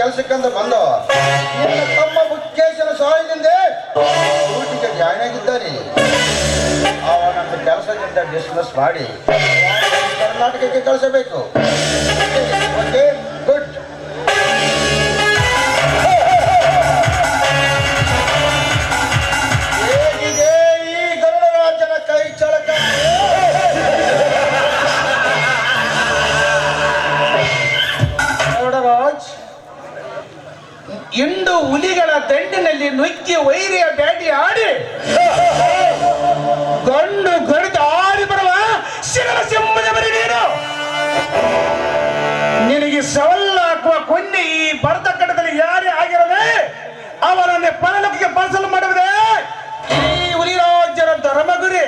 ಕೆಲಸಕ್ಕಂತ ಬಂದು? ನಿನ್ನ ತಮ್ಮ ಮುಖ್ಯೇಶನ ಸಹಾಯದಿಂದ ಡ್ಯೂಟಿಗೆ ಜಾಯ್ನ್ ಆಗಿದ್ದಾನೆ. ಅವನನ್ನು ಕೆಲಸದಿಂದ ಡಿಸ್ಮಿಸ್ ಮಾಡಿ ಕರ್ನಾಟಕಕ್ಕೆ ಕಳಿಸಬೇಕು. Okay, good. ಇಂದು ಹುಲಿಗಳ ದಂಡಿನಲ್ಲಿ ನುಗ್ಗಿ ವೈರಿಯ ಬ್ಯಾಟಿ ಆಡಿ ಗಂಡು ಗಡಿದು ಆಡಿ ಬರುವ ನೀನು. ನಿನಗೆ ಸವಲ್ಲ ಹಾಕುವ ಕೊನ್ನೆ ಈ ಭರತ ಕಡದಲ್ಲಿ ಯಾರೇ ಆಗಿರದೆ ಅವರನ್ನೇ ಪರಲೋಕಕ್ಕೆ ಬಳಸಲು ಮಾಡುವುದೇ ಈ ಹುಲಿರಾಜನ ಧರ್ಮಗುರಿ.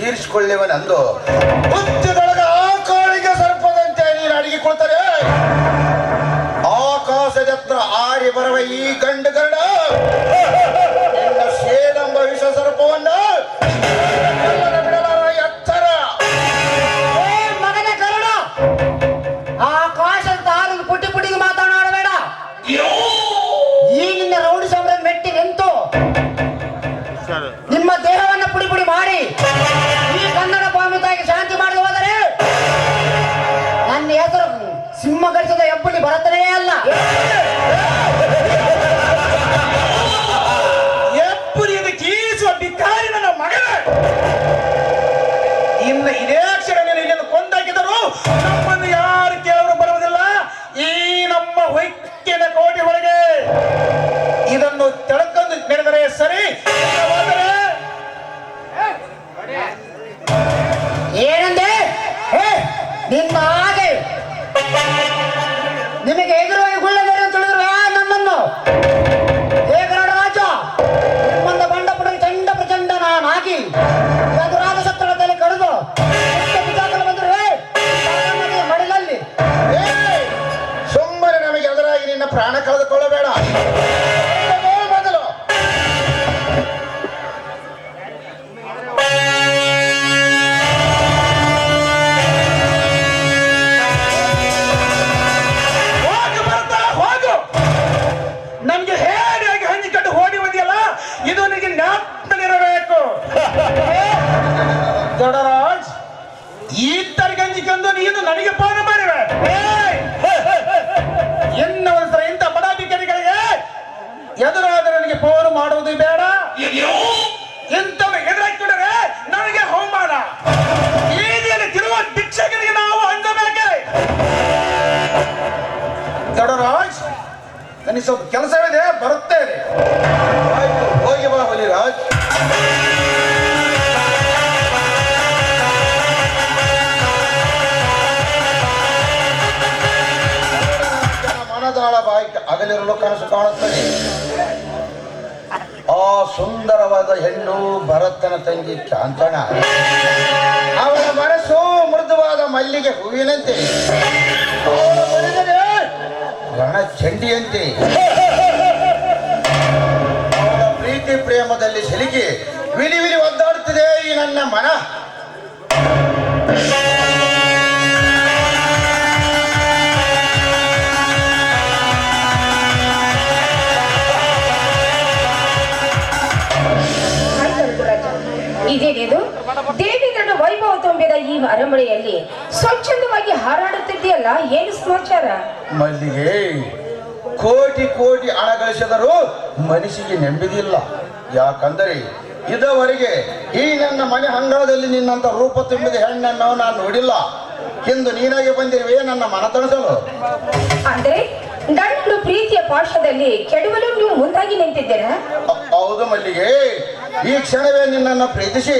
ತೀರಿಸಿಕೊಳ್ಳುವನೆಂದು ಹುತ್ತದೊಳಗ ಆಕಾಳಿಗೆ ಸರ್ಪದಂತೆ ನೀನು ಅಡಿಗೆ ಕೊಡ್ತಾರೆ ಆಕಾಶದತ್ರ ಆರಿ ಬರುವ ಈ ಗಂಡು ಗರಡ. ನಿನ್ನ ಶೇಡೆಂಬ ವಿಷ ಸರ್ಪವನ್ನ ಎತ್ತರ. ಮಗನೆ ಕರುಣ ಆಕಾಶ ತಾರನ್ನು ಪುಟ್ಟಿ ಪುಟ್ಟಿಗೆ ಮಾತನಾಡಬೇಡ. ಈ ನಿನ್ನ ರೌಡಿ ಸಾಮ್ರಾಜ್ಯ ಮೆಟ್ಟಿ ನಿಂತು ನಿಮ್ಮ ದೇಹವನ್ನು ಪುಡಿ ಪುಡಿ ಮಾಡಿ ಎದುರಾದ ನನಗೆ ಫೋನ್ ಮಾಡುವುದು ಬೇಡ. ಇಂಥವ್ರು ಎದುರಾಕಿಕೊಂಡರೆ ನನಗೆ ಅವಮಾನ. ಈದಿಯಲ್ಲಿ ತಿರುವ ಭಿಕ್ಷಕರಿಗೆ ನಾವು ಅಂಜಬೇಕೆ? ದೊಡರಾಜ್ ನನಗೆ ಸ್ವಲ್ಪ ಕೆಲಸವಿದೆ ಬರುತ್ತೇನೆ. ಅಗಲಿರಲು ಕನಸು ಕಾಣುತ್ತದೆ ಆ ಸುಂದರವಾದ ಹೆಣ್ಣು ಭರತನ ತಂಗಿ ಚಾಂತಣ ಅವನ ಮನಸ್ಸು ಮೃದುವಾದ ಮಲ್ಲಿಗೆ ಹೂವಿನಂತೆ. ರಣಚಂಡಿಯಂತೆ ಅವಳ ಪ್ರೀತಿ ಪ್ರೇಮದಲ್ಲಿ ಸಿಲುಕಿ ವಿಲಿ ವಿಲಿ ಒದ್ದಾಡುತ್ತಿದೆ ಈ ನನ್ನ ಮನ. ಏನು ಸಮಾಚಾರ ಮಲ್ಲಿಗೆ ಕೋಟಿ ಕೋಟಿ ಹಣ ಗಳಿಸಿದರೂ ಮನಸ್ಸಿಗೆ ನೆಮ್ಮದಿಲ್ಲ ಯಾಕಂದರೆ ಇದುವರೆಗೆ ಈ ನನ್ನ ಮನೆ ಅಂಗಳದಲ್ಲಿ ನಿನ್ನಂತ ರೂಪ ತುಂಬಿದ ಹೆಣ್ಣನ್ನು ನಾನು ನೋಡಿಲ್ಲ. ಇಂದು ನೀನಾಗೆ ಬಂದಿರುವೆ ನನ್ನ ಮನ ತಣಿಸಲು ಅಂದ್ರೆ ಗಂಡು ಪ್ರೀತಿಯ ಪಾಶದಲ್ಲಿ ಕೆಡವಲು ನೀವು ಮುಂದಾಗಿ ನಿಂತಿದ್ದೀರಾ? ಹೌದು ಮಲ್ಲಿಗೆ. ಈ ಕ್ಷಣವೇ ನಿನ್ನನ್ನು ಪ್ರೀತಿಸಿ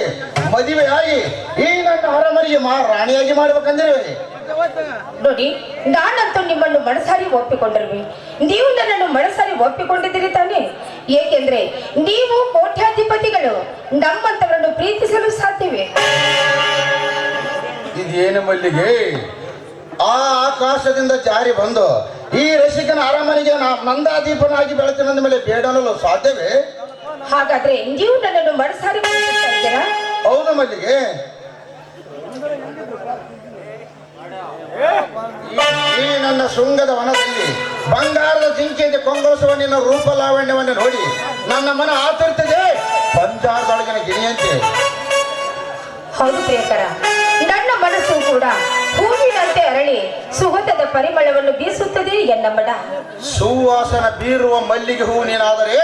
ಮದುವೆಯಾಗಿ ಈ ನನ್ನ ಅರಮನೆಗೆ ಮಾ ರಾಣಿಯಾಗಿ ಮಾಡ್ಬೇಕಂದಿರುವೆ. ನೋಡಿ ನಾನಂತೂ ನಿಮ್ಮನ್ನು ಮನಸಾರಿ ಒಪ್ಪಿಕೊಂಡಿರುವೆ ನೀವು ನನ್ನನ್ನು ಮನಸಾರಿ ಒಪ್ಪಿಕೊಂಡಿದ್ದೀರಿ ತಾನೆ? ಏಕೆಂದ್ರೆ ನೀವು ಕೋಟ್ಯಾಧಿಪತಿಗಳು ನಮ್ಮಂತವರನ್ನು ಪ್ರೀತಿಸಲು ಸಾಧ್ಯವೇ? ಇದೇನು ಮಲ್ಲಿಗೆ? ಆ ಆಕಾಶದಿಂದ ಜಾರಿ ಬಂದು ಈ ರಸಿಕನ ಅರಮನೆಗೆ ನಾ ನಂದಾದೀಪನಾಗಿ ಬೆಳಕಿನ ಮೇಲೆ ಬೇಡನಲು ಸಾಧ್ಯವೇ? ಹಾಗಾದ್ರೆ ನೀವು ನನ್ನನ್ನು ಮನಸಾರಿ ಹೌದು ಮಲ್ಲಿಗೆ. ಈ- ನನ್ನ ಶೃಂಗದ ವನದಲ್ಲಿ ಬಂಗಾರದ ಜಿಂಕೆಗೆ ಕೊಂಗೊಳಿಸುವ ನಿನ್ನ ರೂಪ ಲಾವಣ್ಯವನ್ನು ನೋಡಿ ನನ್ನ ಮನ ಆತರ್ತದೆ. ಪಂಜಾರದೊಳಗಿನ ಗಿಣಿಯಂತೆ. ಹೌದು ಪ್ರಿಯಕರ ನನ್ನ ಮನಸ್ಸು ಕೂಡ ಹೂವಿನಂತೆ ಅರಳಿ ಸುಗಂಧದ ಪರಿಮಳವನ್ನು ಬೀಸುತ್ತದೆ ಎನ್ನಮ್ಮಡ ಸುವಾಸನ ಬೀರುವ ಮಲ್ಲಿಗೆ ಹೂವು ನೀನಾದರೆ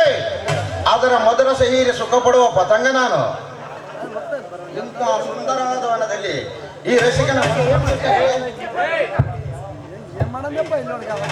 ಅದರ ಮಧುರ ಸಹೀರಿ ಸುಖ ಪಡುವ ಪತಂಗ ನಾನು. ಇಂತಹ ಸುಂದರವಾದ ವನದಲ್ಲಿ ఈ రసికన ఏమనందప్ప ఇల్లు అడగాలి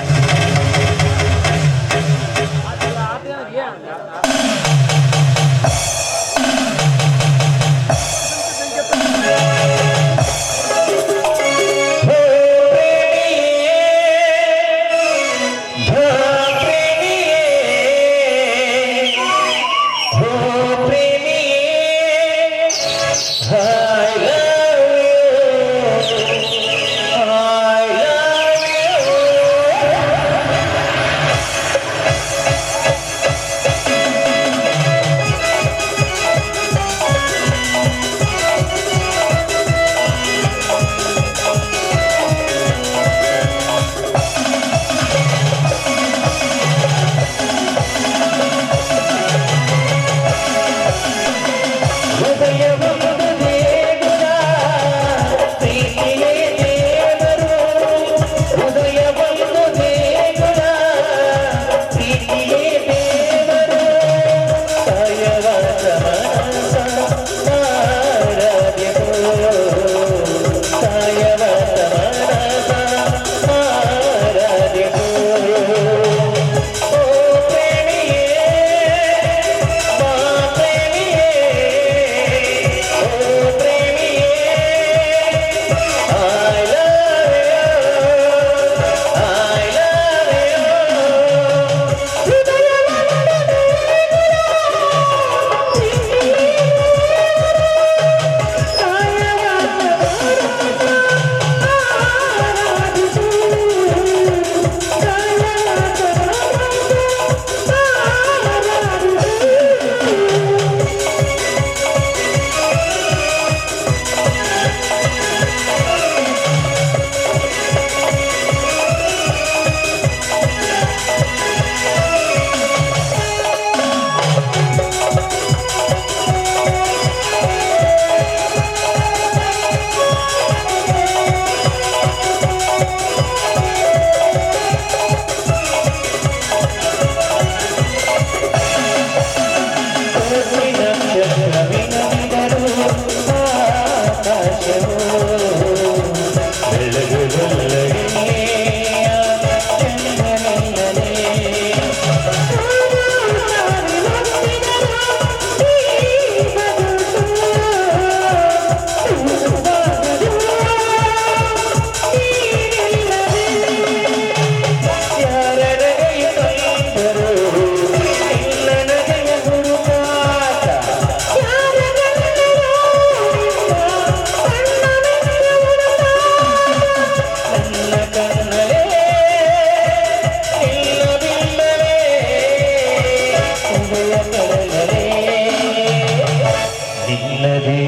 நல்லதே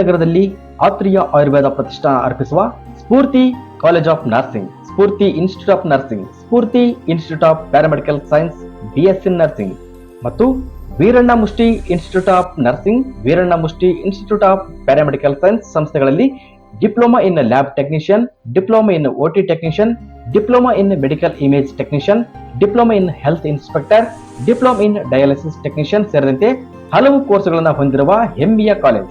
ನಗರದಲ್ಲಿ ಆತ್ರಿಯ ಆಯುರ್ವೇದ ಪ್ರತಿಷ್ಠಾನ ಅರ್ಪಿಸುವ Spoorthi college of nursing, Spoorthi institute of nursing, Spoorthi institute of paramedical science BSc nursing ಮತ್ತು Veeranna Mushti institute of nursing, Veeranna Mushti institute of paramedical science ಸಂಸ್ಥೆಗಳಲ್ಲಿ diploma in lab technician, diploma in OT technician, diploma in medical image technician, diploma in health inspector, diploma in dialysis technician ಸೇರಿದಂತೆ ಹಲವು ಕೋರ್ಸ್ಗಳನ್ನು ಹೊಂದಿರುವ ಹೆಮ್ಮೆಯ college.